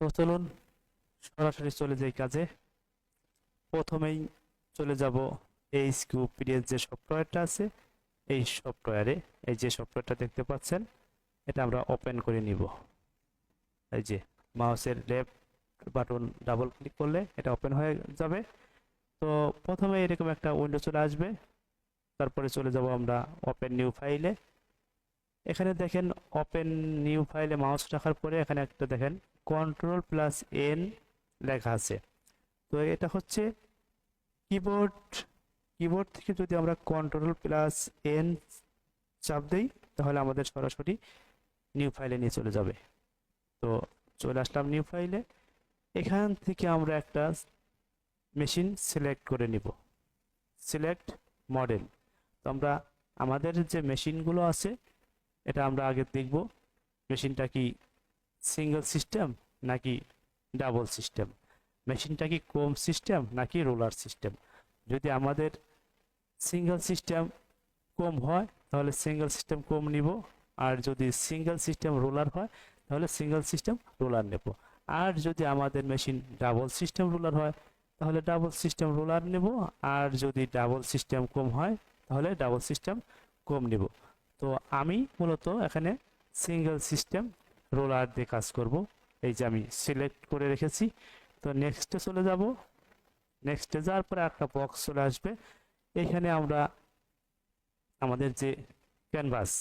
তো চলুন সরাসরি চলে যাই কাজে। প্রথমেই চলে যাব এই কিউপিডিএস যে সফটওয়্যারটা আছে, এই সফটওয়্যারে এই যে সফটওয়্যারটা দেখতে পাচ্ছেন, এটা আমরা ওপেন করে নিব। এই যে মাউসের লেফট বাটন ডাবল ক্লিক করলে এটা ওপেন হয়ে যাবে। তো প্রথমে এরকম একটা উইন্ডো চলে আসবে। তারপরে চলে যাব আমরা ওপেন নিউ ফাইলে এখানে দেখেন ওপেন নিউ ফাইলে মাউস রাখার পরে এখানে একটা দেখেন কন্ট্রোল প্লাস এন লেখা আছে। তো এটা হচ্ছে কিবোর্ড কিবোর্ড থেকে যদি আমরা কন্ট্রোল প্লাস এন চাপ দেই, তাহলে আমাদের সরাসরি নিউ ফাইলে নিয়ে চলে যাবে। তো চলে আসলাম নিউ ফাইলে এখান থেকে আমরা একটা মেশিন সিলেক্ট করে নিব। সিলেক্ট মডেল তো আমরা, আমাদের যে মেশিনগুলো আছে, এটা আমরা আগে দেখব। মেশিনটা কি সিঙ্গেল সিস্টেম নাকি ডাবল সিস্টেম মেশিনটা কি কোম সিস্টেম নাকি রোলার সিস্টেম যদি আমাদের সিঙ্গেল সিস্টেম কম হয়, তাহলে সিঙ্গেল সিস্টেম কম নিব। আর যদি সিঙ্গেল সিস্টেম রোলার হয়, তাহলে সিঙ্গেল সিস্টেম রোলার নেব। আর যদি আমাদের মেশিন ডাবল সিস্টেম রোলার হয়, তাহলে ডাবল সিস্টেম রোলার নেব। আর যদি ডাবল সিস্টেম কম হয়, তাহলে ডাবল সিস্টেম কম নেব। তো আমি মূলত এখানে সিঙ্গেল সিস্টেম রোলার দিয়ে কাজ করব। এই যে আমি সিলেক্ট করে রেখেছি। তো নেক্সটে চলে যাব। নেক্সটে যাওয়ার পরে একটা বক্স চলে আসবে। এখানে আমরা আমাদের যে ক্যানভাস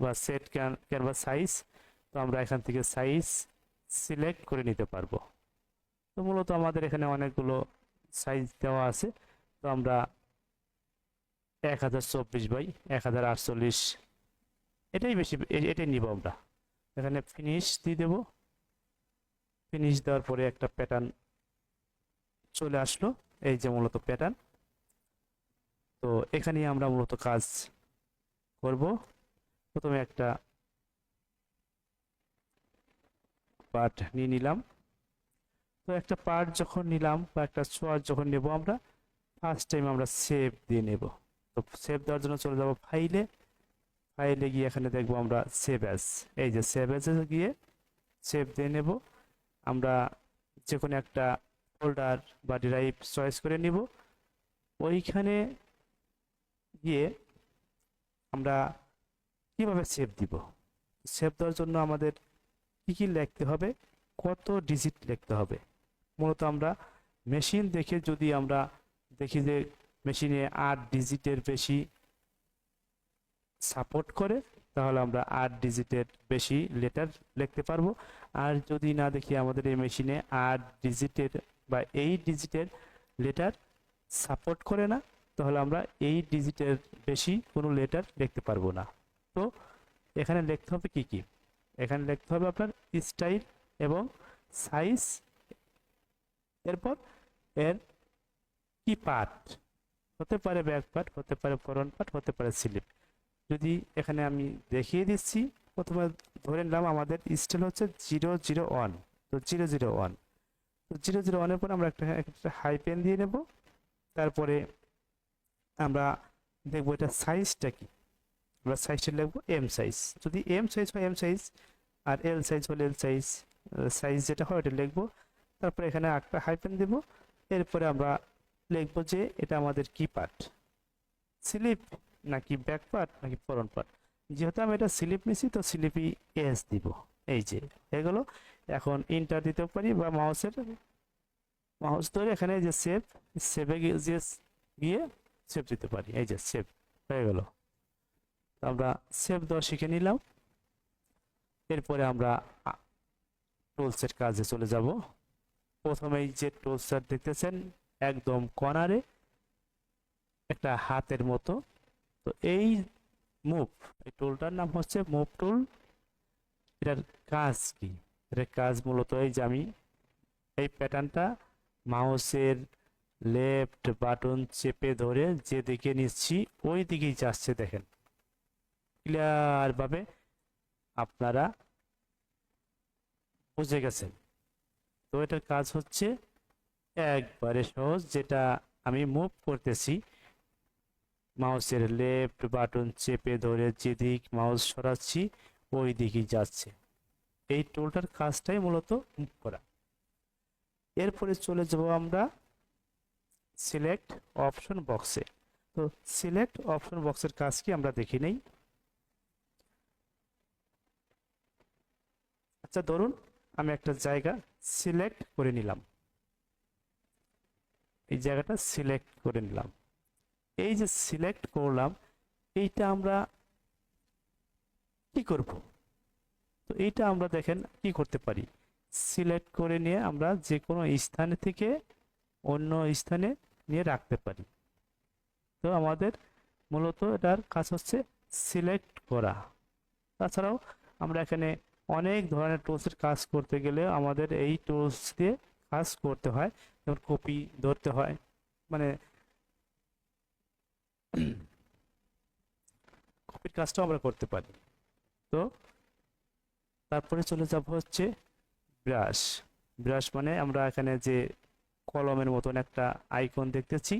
বা সেট ক্যান ক্যানভাস সাইজ তো আমরা এখান থেকে সাইজ সিলেক্ট করে নিতে পারব। তো মূলত আমাদের এখানে অনেকগুলো সাইজ দেওয়া আছে। তো আমরা এক হাজার চব্বিশ বাই এক হাজার আটচল্লিশ, এটাই বেশি এটাই নিব আমরা। এখানে ফিনিশ দিয়ে দেব। ফিনিশ দেওয়ার পরে একটা প্যাটার্ন চলে আসলো, এই যে মূলত প্যাটার্ন তো এখানেই আমরা মূলত কাজ করব। প্রথমে একটা পার্ট নিয়ে নিলাম। তো একটা পার্ট যখন নিলাম বা একটা ছোঁয়ার যখন নেব আমরা ফার্স্ট টাইম আমরা সেভ দিয়ে নেব। তো সেভ দেওয়ার জন্য চলে যাব ফাইলে ফাইলে গিয়ে এখানে দেখব আমরা সেভ অ্যাজ এই যে সেভ অ্যাজে গিয়ে সেভ দিয়ে নেব। আমরা যে কোনো একটা ফোল্ডার বা ড্রাইভ চয়েস করে নিব। ওইখানে গিয়ে আমরা কীভাবে সেভ দিব? সেভ দেওয়ার জন্য আমাদের কী কী লিখতে হবে? কত ডিজিট লিখতে হবে? মূলত আমরা মেশিন দেখে যদি আমরা দেখি যে মেশিনে আট ডিজিটের বেশি সাপোর্ট করে, তাহলে আমরা আট ডিজিটের বেশি লেটার লিখতে পারব। আর যদি না দেখি আমাদের এই মেশিনে আট ডিজিটের বা এই ডিজিটের লেটার সাপোর্ট করে না, তাহলে আমরা এই ডিজিটের বেশি কোনো লেটার লিখতে পারব না। তো এখানে লিখতে হবে কি কি? এখানে লিখতে হবে আপনার স্টাইল এবং সাইজ এরপর এর কি পার্ট হতে পারে ব্যাক পার্ট হতে পারে ফরন পার্ট হতে পারে স্লিপ যদি এখানে আমি দেখিয়ে দিচ্ছি, প্রথমে ধরে নিলাম আমাদের স্টাইল হচ্ছে জিরো জিরো ওয়ান তো জিরো জিরো ওয়ান তো জিরো জিরো ওয়ানের পর আমরা একটা একটা হাই পেন দিয়ে নেব। তারপরে আমরা দেখব এটা সাইজটা কি। আমরা সাইজটা লিখব এম সাইজ যদি এম সাইজ হয় এম সাইজ আর এল সাইজ হলে এল সাইজ সাইজ যেটা হয় ওটা লিখব। তারপরে এখানে একটা হাইপেন দেব। এরপরে আমরা লিখব যে এটা আমাদের কি পার্ট স্লিপ নাকি ব্যাক পার্ট নাকি ফরন পার্ট যেহেতু আমি এটা স্লিপ নিছি, তো স্লিপি এস দিব। এই যে, এগুলো এখন ইন্টার দিতে পারি বা মাউসের মাউস ধরে এখানে যে সেভ সেভে গিয়ে গিয়ে সেভ দিতে পারি। এই যে সেভ হয়ে গেল। আমরা সেভ দেওয়া শিখে নিলাম। এরপরে আমরা টুলসের কাজে চলে যাব। প্রথমেই যে টুলসের দেখতেছেন, একদম কর্নারে একটা হাতের মতো তো এই মুভ এই টুলটার নাম হচ্ছে মুভ টুল এটার কাজ কি? এটার কাজ মূলত এই যে আমি এই প্যাটার্নটা মাউসের লেফট বাটন চেপে ধরে যেদিকে নিচ্ছি ওই দিকেই যাচ্ছে, দেখেন। ক্লিয়ারভাবে আপনারা বুঝে গেছেন। তো এটার কাজ হচ্ছে একবারে সহজ, যেটা আমি মুভ করতেছি। মাউসের লেফট বাটন চেপে ধরে যেদিক মাউস সরাচ্ছি ওই দিকেই যাচ্ছে। এই টোলটার কাজটাই মূলত মুভ করা। এরপরে চলে যাব আমরা সিলেক্ট অপশন বক্সে তো সিলেক্ট অপশন বক্সের কাজ কি আমরা দেখি নেই। আচ্ছা ধরুন আমি একটা জায়গা সিলেক্ট করে নিলাম। এই জায়গাটা সিলেক্ট করে নিলাম। এই যে সিলেক্ট করলাম, এইটা আমরা কি করব? তো এইটা আমরা দেখেন কি করতে পারি? সিলেক্ট করে নিয়ে আমরা যে কোনো স্থান থেকে অন্য স্থানে নিয়ে রাখতে পারি। তো আমাদের মূলত এটার কাজ হচ্ছে সিলেক্ট করা। তাছাড়াও আমরা এখানে অনেক ধরনের টুলসের কাজ করতে গেলে আমাদের এই টুলস দিয়ে কাজ করতে হয়। যেমন কপি ধরতে হয়। মানে কপির কাজটাও আমরা করতে পারি। তো তারপরে চলে যাব হচ্ছে ব্রাশ ব্রাশ মানে আমরা এখানে যে কলমের মতন একটা আইকন দেখতেছি,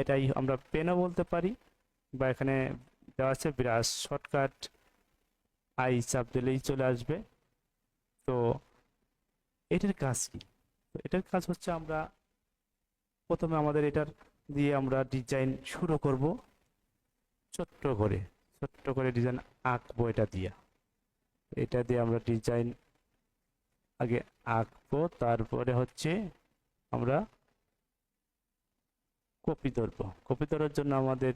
এটাই আমরা পেনও বলতে পারি বা এখানে দেওয়া আছে ব্রাশ শর্টকাট আই চাপ দিলেই চলে আসবে। তো এটার কাজ কি? তো এটার কাজ হচ্ছে আমরা প্রথমে আমাদের এটার দিয়ে আমরা ডিজাইন শুরু করব। ছোট্ট করে ছোট্ট করে ডিজাইন আঁকবো এটা দিয়ে। এটা দিয়ে আমরা ডিজাইন আগে আঁকবো, তারপরে হচ্ছে আমরা কপি ধরবো। কপি ধরার জন্য আমাদের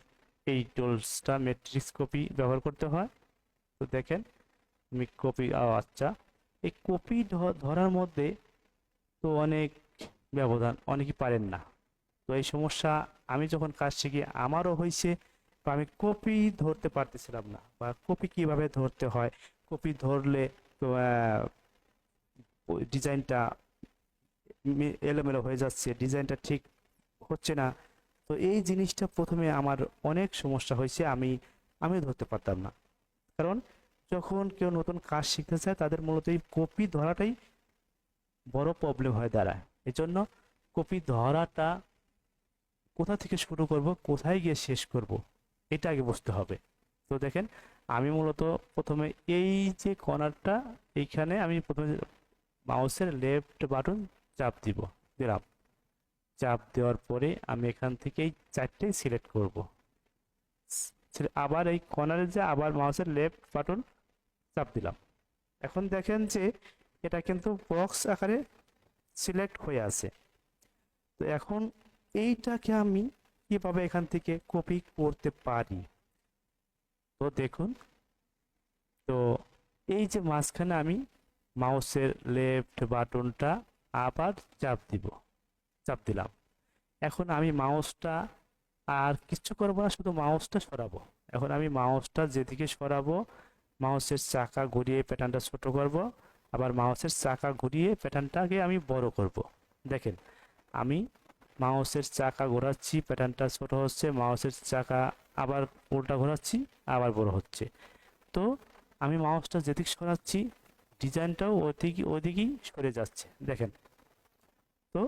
এই টুলসটা ম্যাট্রিক্স কপি ব্যবহার করতে হয়। তো দেখেন, আমি কপি আচ্ছা। এই কপি ধরার মধ্যে তো অনেক ব্যবধান, অনেকেই পারেন না। তো এই সমস্যা আমি যখন কাজ শিখি, আমারও হয়েছে বা আমি কপি ধরতে পারতেছিলাম না বা কপি কীভাবে ধরতে হয়? কপি ধরলে ডিজাইনটা এলোমেলো হয়ে যাচ্ছে, ডিজাইনটা ঠিক হচ্ছে না। তো এই জিনিসটা প্রথমে আমার অনেক সমস্যা হয়েছে আমি আমি ধরতে পারতাম না। কারণ যখন কেউ নতুন কাজ শিখতে চায়, তাদের মূলত এই কপি ধরাটাই বড় প্রবলেম হয়ে দাঁড়ায়। এই জন্য কপি ধরাটা কোথা থেকে শুরু করব, কোথায় গিয়ে শেষ করব, এটা আগে বুঝতে হবে। তো দেখেন, আমি মূলত প্রথমে এই যে কর্নারটা, এইখানে আমি প্রথমে মাউসের লেফট বাটন চাপ দিব, দিলাম। চাপ দেওয়ার পরে আমি এখান থেকে এই চারটেই সিলেক্ট করব। আবার এই কর্নারে যে আবার মাউসের লেফট বাটন চাপ দিলাম। এখন দেখেন যে এটা কিন্তু বক্স আকারে সিলেক্ট হয়ে আছে। তো এখন এইটাকে আমি কীভাবে এখান থেকে কপি করতে পারি। তো দেখুন, তো এই যে মাঝখানে আমি মাউসের লেফট বাটনটা আবার চাপ দিব, চাপ দিলাম। এখন আমি মাউসটা আর কিচ্ছু করব না, শুধু মাউসটা সরাবো। এখন আমি মাউসটা যেদিকে সরাবো, মাউসের চাকা ঘুরিয়ে প্যাটার্নটা ছোট করব, আবার মাউসের চাকা ঘুরিয়ে প্যাটার্নটাকে আমি বড় করব। দেখেন, আমি মাউসের চাকা ঘোরাচ্ছি প্যাটার্নটা ছোট হচ্ছে, মাউসের চাকা আবার উল্টা ঘোরাচ্ছি, আবার বড় হচ্ছে। তো আমি মাউসটা যেদিক সরাচ্ছি, ডিজাইনটাও ওদিকে, ওদিকেই সরে যাচ্ছে, দেখেন। তো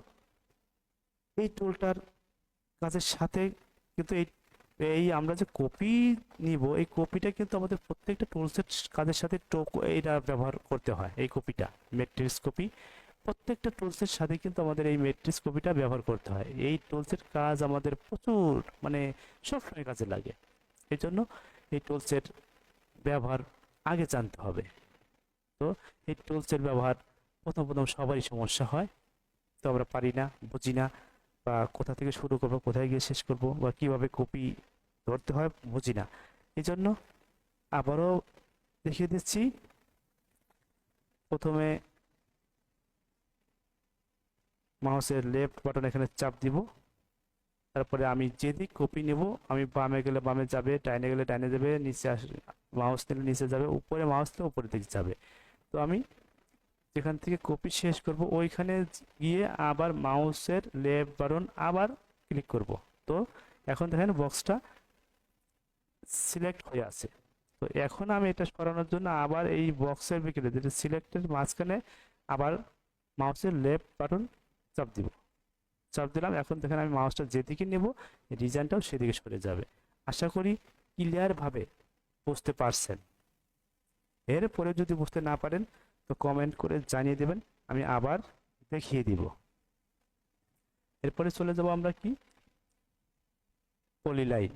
এই টুলটার কাজের সাথে কিন্তু এই এই আমরা যে কপি নিব, এই কপিটা কিন্তু আমাদের প্রত্যেকটা টুলসের কাজের সাথে টোক, এইটা ব্যবহার করতে হয়, এই কপিটা ম্যাট্রিক্স কপি প্রত্যেকটা টুলসের সাথে কিন্তু আমাদের এই ম্যাট্রিক্স কপিটা ব্যবহার করতে হয়। এই টুলসের কাজ আমাদের প্রচুর মানে সবসময় কাজে লাগে। এই জন্য এই টুলসের ব্যবহার আগে জানতে হবে। তো এই টুলসের ব্যবহার প্রথম প্রথম সবারই সমস্যা হয়। তো আমরা পারি না, বুঝি না, বা কোথা থেকে শুরু করব, কোথায় গিয়ে শেষ করব, বা কীভাবে কপি ধরতে হয়, বুঝি না। এই জন্য আবারও দেখিয়ে দিচ্ছি। প্রথমে মাউসের লেফট বাটন এখানে চাপ দিব। তারপরে আমি যেদিক কপি নেব, আমি বামে গেলে বামে যাবে ডাইনে গেলে ডাইনে যাবে, নিচে আস মাউস নিলে নিচে যাবে, উপরে মাউস নিলে উপরের দিকে যাবে। তো আমি যেখান থেকে কপি শেষ করব, ওইখানে গিয়ে আবার মাউসের লেফট বাটন আবার ক্লিক করব। তো এখন দেখেন বক্সটা সিলেক্ট হয়ে আছে। তো এখন আমি এটা সরানোর জন্য আবার এই বক্সের বিকেলে যেটা সিলেক্টের মাঝখানে আবার মাউসের লেফট বাটন চাপ দিব। চাপ দিলাম, এখন দেখেন আমি মাউসটা যেদিকে নেব ডিজাইনটাও সেদিকে সরে যাবে। আশা করি ক্লিয়ারভাবে বুঝতে পারছেন। এরপরে যদি বুঝতে না পারেন, তো কমেন্ট করে জানিয়ে দেবেন, আমি আবার দেখিয়ে দিব। এরপরে চলে যাব আমরা কি? পলিলাইন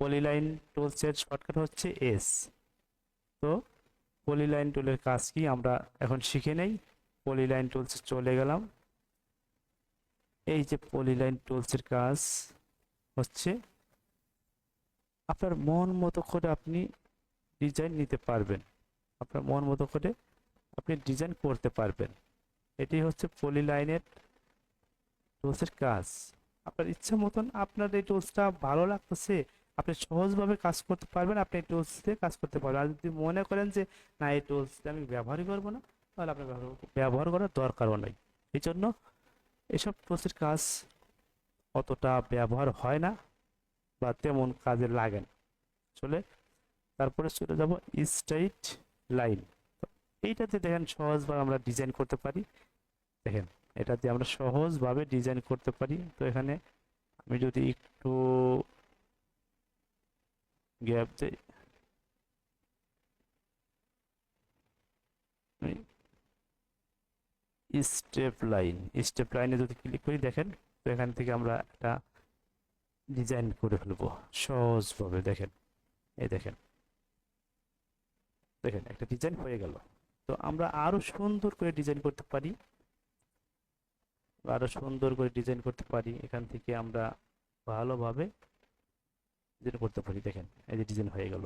পলিলাইন টুলসের শর্টকাট হচ্ছে এস তো পলিলাইন টুলের কাজ কি? আমরা এখন শিখে নেই। পলিলাইন টুলসে চলে গেলাম। এই যে পলিলাইন টুলসের কাজ হচ্ছে, আপনার মন মতো করে আপনি ডিজাইন নিতে পারবেন। আপনার মন মতো করে আপনি ডিজাইন করতে পারবেন। এটি হচ্ছে পলিলাইনের টুলসের কাজ। আপনার ইচ্ছা মতন আপনার এই টুলসটা ভালো লাগতেছে, আপনি সহজভাবে কাজ করতে পারবেন, আপনি এই টুলস দিয়ে কাজ করতে পারবেন। আর যদি মনে করেন যে, না, এই টুলসটা আমি ব্যবহারই করব না তাহলে আপনার ব্যবহার করার দরকারও নাই। এই জন্য এসব টুলসের কাজ অতটা ব্যবহার হয় না বা তেমন কাজে লাগে না। চলে তারপরে চলে যাব স্ট্রাইট লাইন এইটাতে দেখেন সহজভাবে আমরা ডিজাইন করতে পারি। দেখেন এটা দিয়ে আমরা সহজভাবে ডিজাইন করতে পারি। তো এখানে আমি যদি একটু গ্যাপ দেই স্টেপ লাইন স্টেপ লাইনে যদি ক্লিক করি, দেখেন, তো এখান থেকে আমরা একটা ডিজাইন করে ফেলব। সহজভাবে দেখেন, এই দেখেন। দেখেন, একটা ডিজাইন হয়ে গেল। তো আমরা আরও সুন্দর করে ডিজাইন করতে পারি। আরও সুন্দর করে ডিজাইন করতে পারি। এখান থেকে আমরা ভালোভাবে ডিজাইন করতে পারি। দেখেন, এই যে ডিজাইন হয়ে গেল।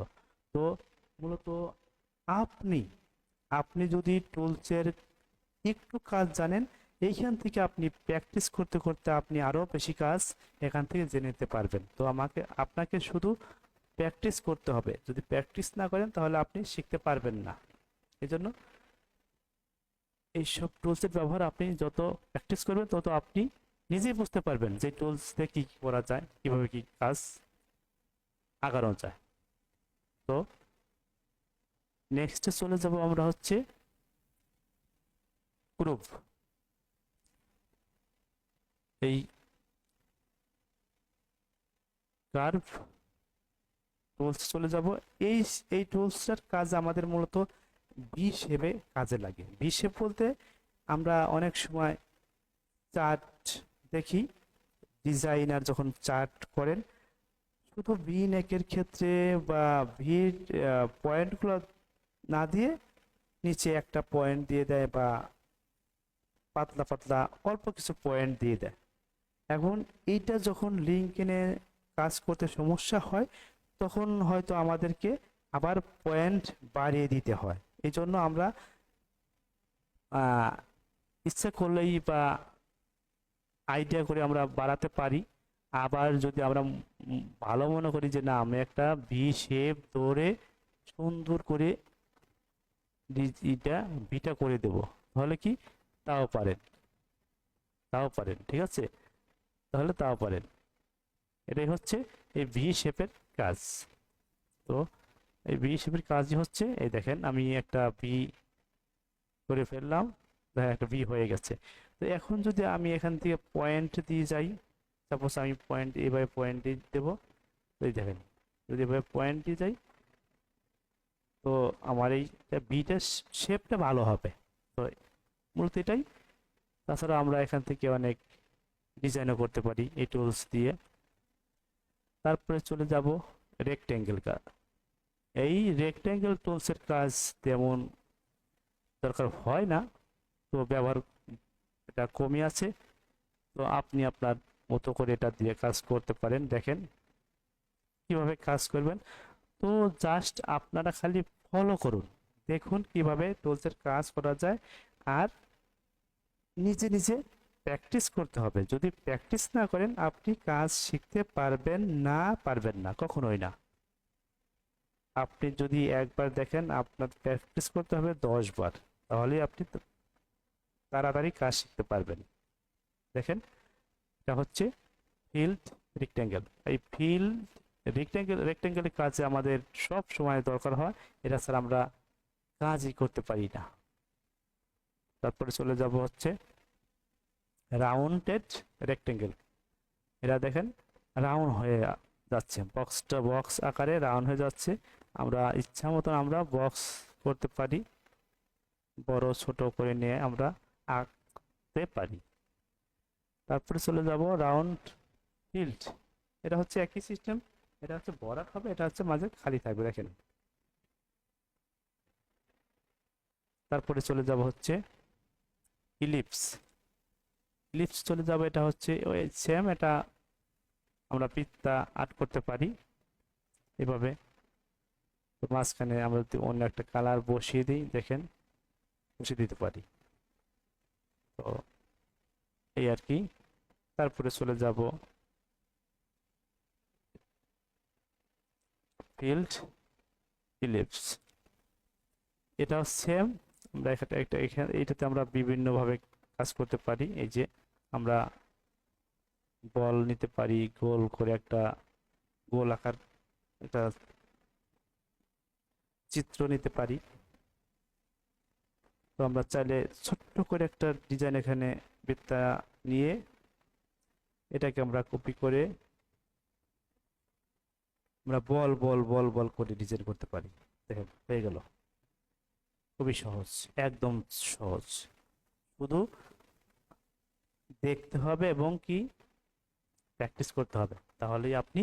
তো মূলত আপনি আপনি যদি টুলসের একটু কাজ জানেন, এইখান থেকে আপনি প্র্যাকটিস করতে করতে আপনি আরও বেশি কাজ এখান থেকে জেনে নিতে পারবেন। তো আমাকে, আপনাকে শুধু প্র্যাকটিস করতে হবে। যদি প্র্যাকটিস না করেন তাহলে আপনি শিখতে পারবেন না। এই জন্য এইসব টুলসের ব্যবহার আপনি যত প্র্যাকটিস করবেন, তত আপনি নিজেই বুঝতে পারবেন যে টুলস দিয়ে কি কি করা যায়, কীভাবে কি কাজ আগানো যায়। তো নেক্সটে চলে যাব আমরা হচ্ছে গ্রুপ এই কার্ভ টুলস চলে যাব। এই এই টুলসটার কাজ আমাদের মূলত ভি শেপে কাজে লাগে। ভি শেপ বলতে আমরা অনেক সময় চার্ট দেখি। ডিজাইনার যখন চার্ট করেন, শুধু ভি নেকের ক্ষেত্রে বা ভি পয়েন্টগুলো না দিয়ে নিচে একটা পয়েন্ট দিয়ে দেয় বা পাতলা পাতলা, অল্প কিছু পয়েন্ট দিয়ে দেয়। এখন এইটা যখন লিঙ্কেনে কাজ করতে সমস্যা হয়, তখন হয়তো আমাদেরকে আবার পয়েন্ট বাড়িয়ে দিতে হয়। এই জন্য আমরা ইচ্ছা করলেই বা আইডিয়া করে আমরা বাড়াতে পারি। আবার যদি আমরা ভালো মনে করি যে না, আমি একটা ভি শেপ ধরে সুন্দর করে এটা ভিটা করে দেব, তাহলে কি তাও পারেন। তাও পারেন, ঠিক আছে? তাহলে তাও পারেন। এটাই হচ্ছে এই ভি শেপের কাজ। তো এই ভি শেপের কাজই হচ্ছে, এই দেখেন, আমি একটা ভি করে ফেললাম দেখেন একটা ভি হয়ে গেছে। তো এখন যদি আমি এখান থেকে পয়েন্ট দিয়ে যাই সাপোজ আমি পয়েন্ট এভাবে পয়েন্ট দিয়ে দেবো, এই দেখেন, যদি এভাবে পয়েন্ট দিয়ে যাই, তো আমার এই বিটা শেপটা ভালো হবে। তো মূলত এটাই। তাছাড়া আমরা এখান থেকে অনেক ডিজাইনও করতে পারি এই টুলস দিয়ে। তারপরে চলে যাব রেক্টেঙ্গেল কাজ এই রেক্টেঙ্গেল টুলসের কাজ তেমন দরকার হয় না, তো ব্যবহার এটা কমই আছে। তো আপনি আপনার মতো করে এটা দিয়ে কাজ করতে পারেন, দেখেন কীভাবে কাজ করবেন। তো জাস্ট আপনারা খালি ফলো করুন, দেখুন কীভাবে টুলসের কাজ করা যায়। আর নিজে নিজে প্র্যাকটিস করতে হবে। যদি প্র্যাকটিস না করেন, আপনি কাজ শিখতে পারবেন না পারবেন না, কখনোই না। আপনি যদি একবার দেখেন আপনার প্র্যাকটিস করতে হবে দশ বার তাহলে আপনি তাড়াতাড়ি কাজ শিখতে পারবেন। দেখেন, এটা হচ্ছে ফিল্ড রেক্ট্যাঙ্গেল এই ফিল্ড রেক্ট্যাঙ্গেল রেক্ট্যাঙ্গেলের কাজে আমাদের সব সময় দরকার হয়, এটা ছাড়া আমরা কাজই করতে পারি না। তারপরে চলে যাব হচ্ছে রাউন্ডেড রেক্টেঙ্গেল এটা দেখেন রাউন্ড হয়ে যাচ্ছে বক্সটা বক্স আকারে রাউন্ড হয়ে যাচ্ছে। আমরা ইচ্ছা মতন আমরা বক্স করতে পারি, বড় ছোট করে নিয়ে আমরা আঁকতে পারি। তারপরে চলে যাব রাউন্ড ফিল্ড এটা হচ্ছে একই সিস্টেম এটা হচ্ছে বরাট হবে, এটা হচ্ছে মাঝে খালি থাকবে, দেখেন। তারপরে চলে যাব হচ্ছে ইলিপস ইলিপস চলে যাব, এটা হচ্ছে ওই সেম এটা আমরা পিত্তা আর্ট করতে পারি এভাবে। তো মাঝখানে আমরা যদি অন্য একটা কালার বসিয়ে দিই, দেখেন, বসিয়ে দিতে পারি। তো এই আর কি। তারপরে চলে যাব ফিল্ড ইলিপস এটাও সেম এখানে একটা এখানে এইটাতে আমরা বিভিন্নভাবে কাজ করতে পারি। এই যে আমরা বল নিতে পারি, গোল করে একটা গোল আকার, একটা চিত্র নিতে পারি। তো আমরা চাইলে ছোট্ট করে একটা ডিজাইন এখানে বৃত্তা নিয়ে এটাকে আমরা কপি করে আমরা বল বল বল বল করে ডিজাইন করতে পারি। দেখেন, হয়ে গেল। খুবই সহজ, একদম সহজ। শুধু দেখতে হবে এবং কি? প্র্যাকটিস করতে হবে, তাহলেই আপনি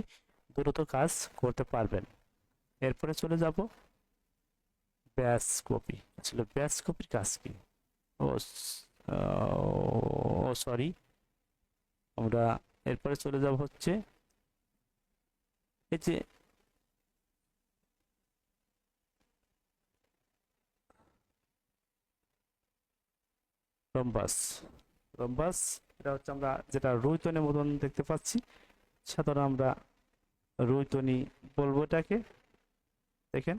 দ্রুত কাজ করতে পারবেন। এরপরে চলে যাব ব্যাস কপি আসলে ব্যাস কপির কাজ কি? ও সরি আমরা এরপরে চলে যাব হচ্ছে এই যে রম্বাস। রম্বাস, এটা হচ্ছে আমরা যেটা রুইতনের মতন দেখতে পাচ্ছি। সাধারণ আমরা রুইতনি বলব এটাকে। দেখেন,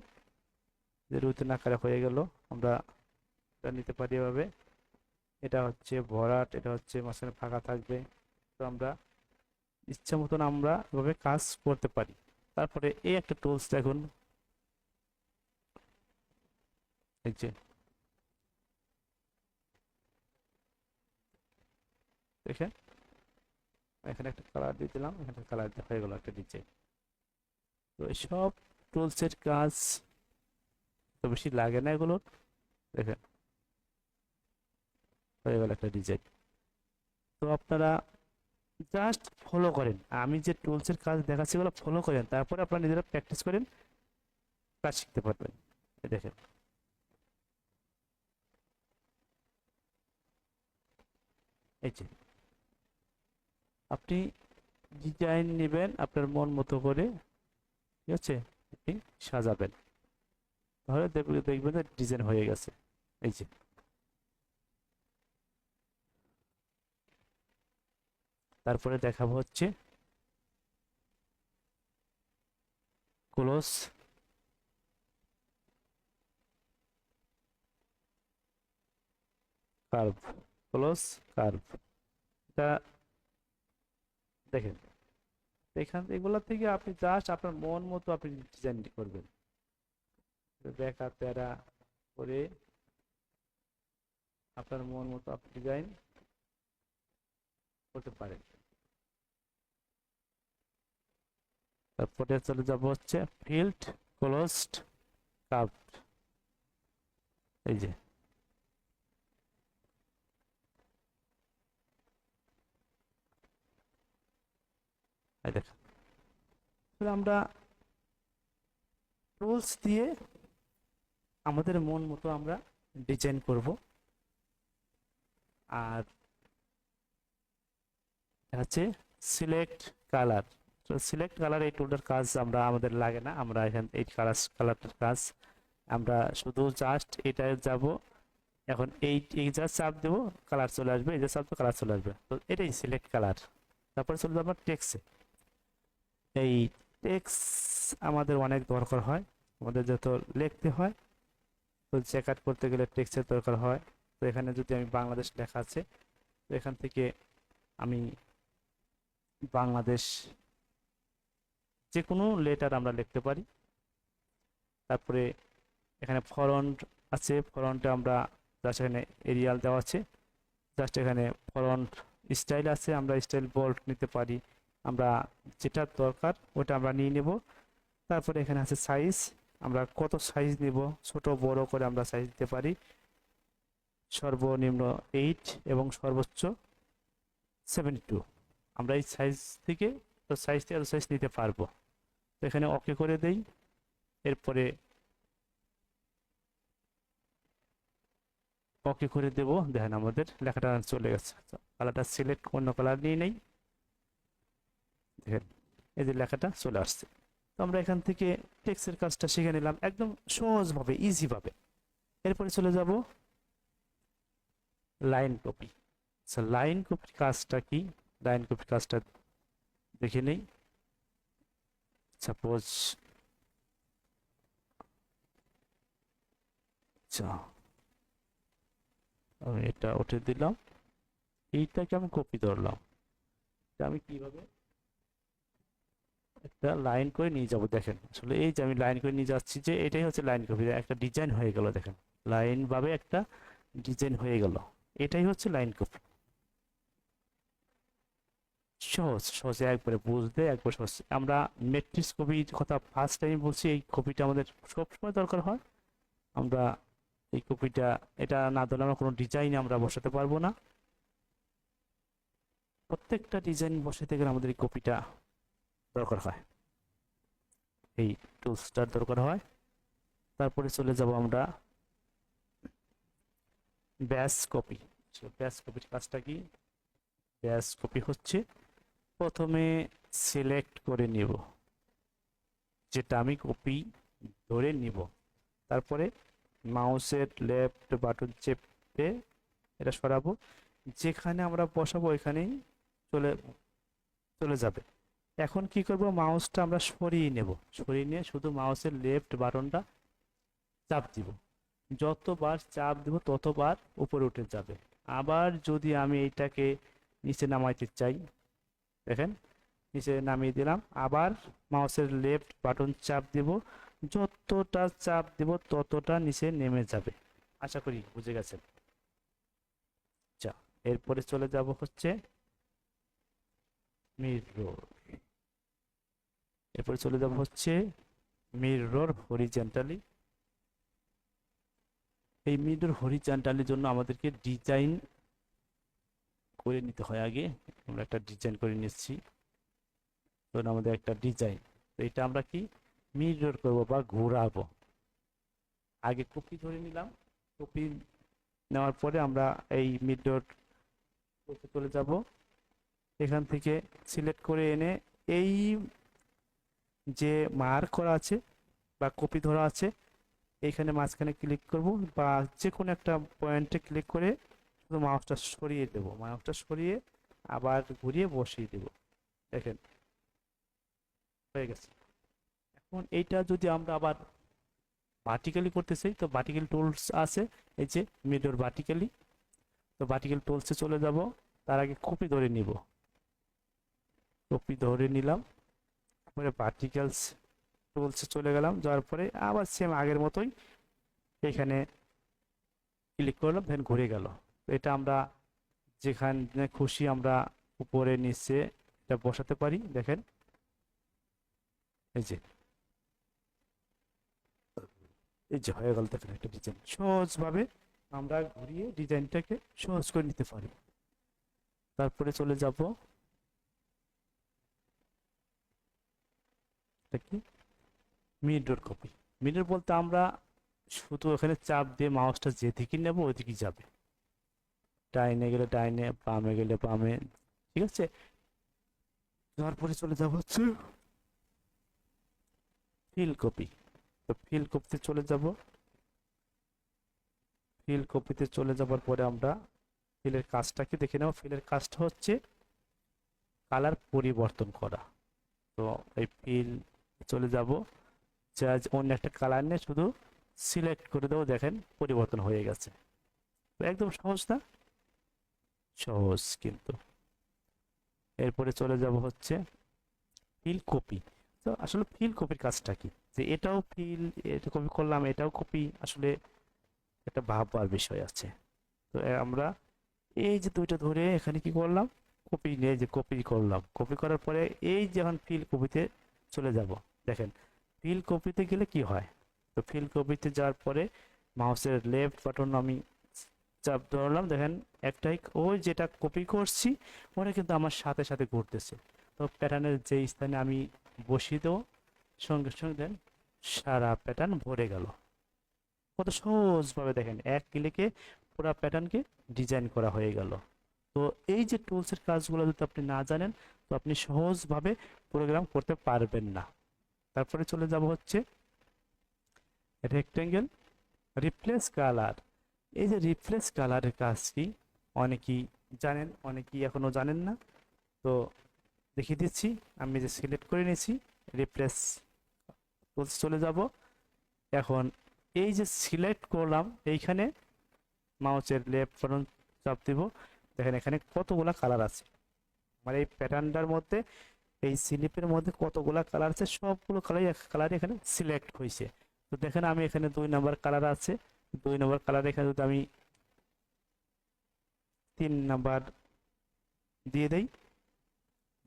যে রুইতন আকারে হয়ে গেল, আমরা এটা নিতে পারি এভাবে। এটা হচ্ছে ভরাট, এটা হচ্ছে মাঝখানে ফাঁকা থাকবে। তো আমরা ইচ্ছা মতন আমরা এভাবে কাজ করতে পারি। তারপরে এই একটা টুলস দেখুন। এই যে দেখেন, এখানে একটা কালার দিয়ে দিলাম, এখানে কালার হয়ে গেল একটা ডিজাইন তো সব টুলসের কাজ তো বেশি লাগে না এগুলো। দেখেন, হয়ে গেল একটা ডিজাইন তো আপনারা জাস্ট ফলো করেন। আমি যে টুলসের কাজ দেখাচ্ছি ওগুলো ফলো করেন, তারপরে আপনারা নিজেরা প্র্যাকটিস করেন, কাজ শিখতে পারবেন। দেখেন। এই যে। আপনি ডিজাইন নেবেন আপনার মন মতো করে, ঠিক আছে? আপনি সাজাবেন। তাহলে দেখবেন ডিজাইন হয়ে গেছে। এই যে। তারপরে দেখাবো হচ্ছে ক্লোজ। কার্ভ। Close curve. এটা দেখেন, এখান, এগুলো থেকে আপনি জাস্ট আপনার মন মতো আপনি ডিজাইন করবেন। বেকা প্যারা করে আপনার মন মতো আপনি ডিজাইন করতে পারেন। তারপরে চলে যাব হচ্ছে ফিল্ড ক্লোজড কাপ এই যে। এই দেখেন। তাহলে আমরা টুলস দিয়ে আমাদের মন মতো আমরা ডিজাইন করব। আর সিলেক্ট কালার তো সিলেক্ট কালার এই টুলটার কাজ আমরা, আমাদের লাগে না। আমরা এখান, এই কালার কালারটার কাজ। আমরা শুধু জাস্ট এটা যাব। এখন এই এই চাপ দেবো কালার চলে আসবে। এই যে চাপ কালার চলে আসবে। তো এটাই সিলেক্ট কালার তারপরে চলে যাব টেক্সে এই টেক্স আমাদের অনেক দরকার হয়। আমাদের যত লিখতে হয়, তো চেক আউট করতে গেলে টেক্সের দরকার হয়। তো এখানে যদি আমি বাংলাদেশ লেখা আছে, তো এখান থেকে আমি বাংলাদেশ যে কোনো লেটার আমরা লিখতে পারি। তারপরে এখানে ফরন্ট আছে ফরন্টে আমরা জাস্ট এখানে এরিয়াল দেওয়া আছে। জাস্ট এখানে ফরন্ট স্টাইল আছে, আমরা স্টাইল বোল্ট নিতে পারি। আমরা যেটা দরকার, ওটা আমরা নিয়ে নেব। তারপরে এখানে আছে সাইজ আমরা কত সাইজ নেব? ছোট, বড় করে আমরা সাইজ দিতে পারি। সর্বনিম্ন এইট এবং সর্বোচ্চ সেভেন্টি টু আমরা এই সাইজ থেকে তো সাইজ থেকে সাইজ নিতে পারব। তো এখানে ওকে করে দেই। এরপরে ওকে করে দেব। দেখেন আমাদের লেখাটা চলে গেছে। কালারটা সিলেক্ট অন্য কালার নিয়ে নেই। দেখেন এই যে লেখাটা চলে আসছে। তো আমরা এখান থেকে টেক্সের কাজটা শিখে নিলাম একদম সহজভাবে ইজিভাবে এরপরে চলে যাব লাইন কপি আচ্ছা লাইন কপির কাজটা কি? লাইন কপির কাজটা দেখে নেই। সাপোজ আচ্ছা আমি এটা উঠে দিলাম। এইটাকে আমি কপি ধরলাম। আমি কীভাবে একটা লাইন করে নিয়ে যাব, দেখেন। আসলে এই যে আমি লাইন করে নিয়ে যাচ্ছি যে এটাই হচ্ছে লাইন কপি একটা ডিজাইন হয়ে গেল, দেখেন। লাইন ভাবে একটা ডিজাইন হয়ে গেল। এটাই হচ্ছে লাইন কপি। সহজ, সহজে একবারে বুঝতে, একবার সহজ। আমরা মেট্রিক্স কপির কথা ফার্স্ট টাইম বলছি, এই কপিটা আমাদের সবসময় দরকার হয়। আমরা এই কপিটা, এটা না ধরলে আমরা কোনো ডিজাইন আমরা বসাতে পারব না। প্রত্যেকটা ডিজাইন বসাতে গেলে আমাদের এই কপিটা দরকার হয়। এই টুলসটার দরকার হয়। তারপরে চলে যাব আমরা ব্যাস কপি। ব্যাস কপির কাজটা কি? ব্যাস কপি হচ্ছে প্রথমে সিলেক্ট করে নিব। যেটা আমি কপি ধরে নিব। তারপরে মাউসের লেফট বাটন চেপে এটা সরাবো। যেখানে আমরা বসাবো, ওইখানেই চলে চলে যাবে। এখন কি করব? মাউসটা আমরা সরিয়ে নেব। সরিয়ে নিয়ে শুধু মাউসের লেফট বাটনটা চাপ দিব। যতবার চাপ দিব, ততবার উপরে উঠে যাবে। আবার যদি আমি এইটাকে নিচে নামাইতে চাই, দেখেন, নিচে নামিয়ে দিলাম। আবার মাউসের লেফট বাটন চাপ দিব। যতটা চাপ দিব, ততটা নিচে নেমে যাবে। আশা করি বুঝে গেছেন? আচ্ছা এরপরে চলে যাব হচ্ছে মিরর এরপরে চলে যাব হচ্ছে মিরর হরিজেন্টালি। এই মিরর হরিজেন্টালির জন্য আমাদেরকে ডিজাইন করে নিতে হয় আগে। আমরা একটা ডিজাইন করে নিচ্ছি। ধরুন আমাদের একটা ডিজাইন। তো এটা আমরা কি মিরর করব বা ঘোরাবো। আগে কপি ধরে নিলাম। কপি নেওয়ার পরে আমরা এই মিরর চলে যাব। এখান থেকে সিলেক্ট করে এনে এই যে মার্ক করা আছে বা কপি ধরা আছে, এইখানে মাঝখানে ক্লিক করব বা যে কোনো একটা পয়েন্টে ক্লিক করে শুধু মাউসটা সরিয়ে দেব। মাউসটা সরিয়ে আবার ঘুরিয়ে বসিয়ে দেব। দেখেন, হয়ে গেছে। এখন এইটা যদি আমরা আবার ভার্টিক্যালি করতে চাই, তো ভার্টিক্যাল টুলস আছে, এই যে মিডোর ভার্টিক্যালি তো ভার্টিক্যাল টুলসে চলে যাব, তার আগে কপি ধরে নিব। কপি ধরে নিলাম। তারপরে ভার্টিক্যালস টুলসে চলে গেলাম। যাওয়ার পরে আবার সেম আগের মতোই এখানে ক্লিক করলাম দেন ঘুরে গেল। এটা আমরা যেখানে খুশি আমরা উপরে, নিচে এটা বসাতে পারি, দেখেন। এই যে। এই যে হয়ে গেল দেখেন একটা ডিজাইন সহজভাবে আমরা ঘুরিয়ে ডিজাইনটাকে সহজ করে নিতে পারি। তারপরে চলে যাব এটা কি? মিডর কপি। মিডর বলতে আমরা শুধু ওখানে চাপ দিয়ে মাউসটা যেদিকে নেব ওইদিকে যাবে। ডাইনে গেলে ডাইনে, বামে গেলে বামে, ঠিক আছে? তারপরে চলে যাব হচ্ছে ফিল কপি তো ফিল কপিতে চলে যাব। ফিল কপিতে চলে যাবার পরে আমরা ফিলের কাজটাকে দেখে নেব। ফিলের কাজটা হচ্ছে কালার পরিবর্তন করা। তো এই ফিল চলে যাব। যা অন্য একটা কালার নিয়ে শুধু সিলেক্ট করে দেবো, দেখেন পরিবর্তন হয়ে গেছে। একদম সহজ না? সহজ কিন্তু। এরপরে চলে যাব হচ্ছে ফিল কপি তো আসলে ফিল কপির কাজটা কি? যে এটাও ফিল এটা কপি করলাম, এটাও কপি আসলে একটা ভাববার বিষয় আছে। তো আমরা এই যে দুইটা ধরে এখানে কি করলাম? কপি নিয়ে যে কপি করলাম। কপি করার পরে এই যখন ফিল কপিতে চলে যাব। দেখেন ফিল কপিতে গেলে কি হয়? তো ফিল কপিতে যাওয়ার পরে মাউসের লেফট বাটন আমি চাপ ধরলাম। দেখেন, একটাই ওই যেটা কপি করছি, ওটা কিন্তু আমার সাথে সাথে ঘুরতেছে। তো প্যাটার্নের যে স্থানে আমি বসিয়ে দেবো, সঙ্গে সঙ্গে দেন সারা প্যাটার্ন ভরে গেল। কত সহজভাবে দেখেন, এক ক্লিকে পুরো প্যাটার্নকে ডিজাইন করা হয়ে গেল। তো এই যে টুলসের কাজগুলো যদি আপনি না জানেন, তো আপনি সহজভাবে প্রোগ্রাম করতে পারবেন না। তারপরে চলে যাব হচ্ছে রেক্টেঙ্গেল রিপ্লেস কালার এই যে রিপ্লেস কালারের কাজ কি? অনেকেই জানেন, অনেকেই এখনও জানেন না। তো দেখিয়ে দিচ্ছি, আমি যে সিলেক্ট করে নিয়েছি রিপ্লেস চলে যাব। এখন এই যে সিলেক্ট করলাম, এইখানে মাউসের লেফট বাটন চাপ দিব। দেখেন এখানে কতগুলা কালার আছে। মানে এই প্যাটার্নটার মধ্যে এই স্লিপের মধ্যে কতগুলা কালার আছে সবগুলো কালার কালার এখানে সিলেক্ট হয়েছে। তো দেখেন আমি এখানে দুই নাম্বার কালার আছে। দুই নাম্বার কালার এখানে যদি আমি তিন নাম্বার দিয়ে দেই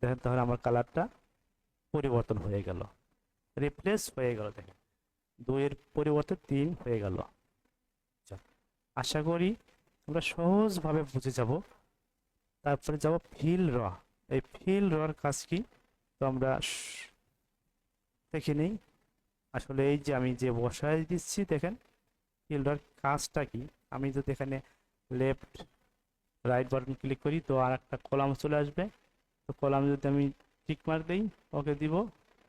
দেখেন তাহলে আমার কালারটা পরিবর্তন হয়ে গেল। রিপ্লেস হয়ে গেল দেখেন। দুইয়ের পরিবর্তে তিন হয়ে গেল। আচ্ছা, আশা করি আমরা সহজভাবে বুঝে যাব। তারপরে যাব ফিল র এই ফিল রর কাজ কি? তো আমরা দেখে নেই। আসলে এই যে আমি যে বসায় দিচ্ছি, দেখেন ফিল রর কাজটা কি? আমি যদি এখানে লেফট, রাইট বাটন ক্লিক করি, তো আর একটা কলাম চলে আসবে। তো কলাম যদি আমি টিক মার্ক দিই, ওকে দিব।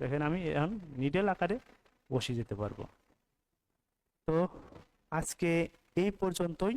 দেখেন, আমি এখন নিডেল আকারে বসিয়ে যেতে পারব। তো আজকে এই পর্যন্তই।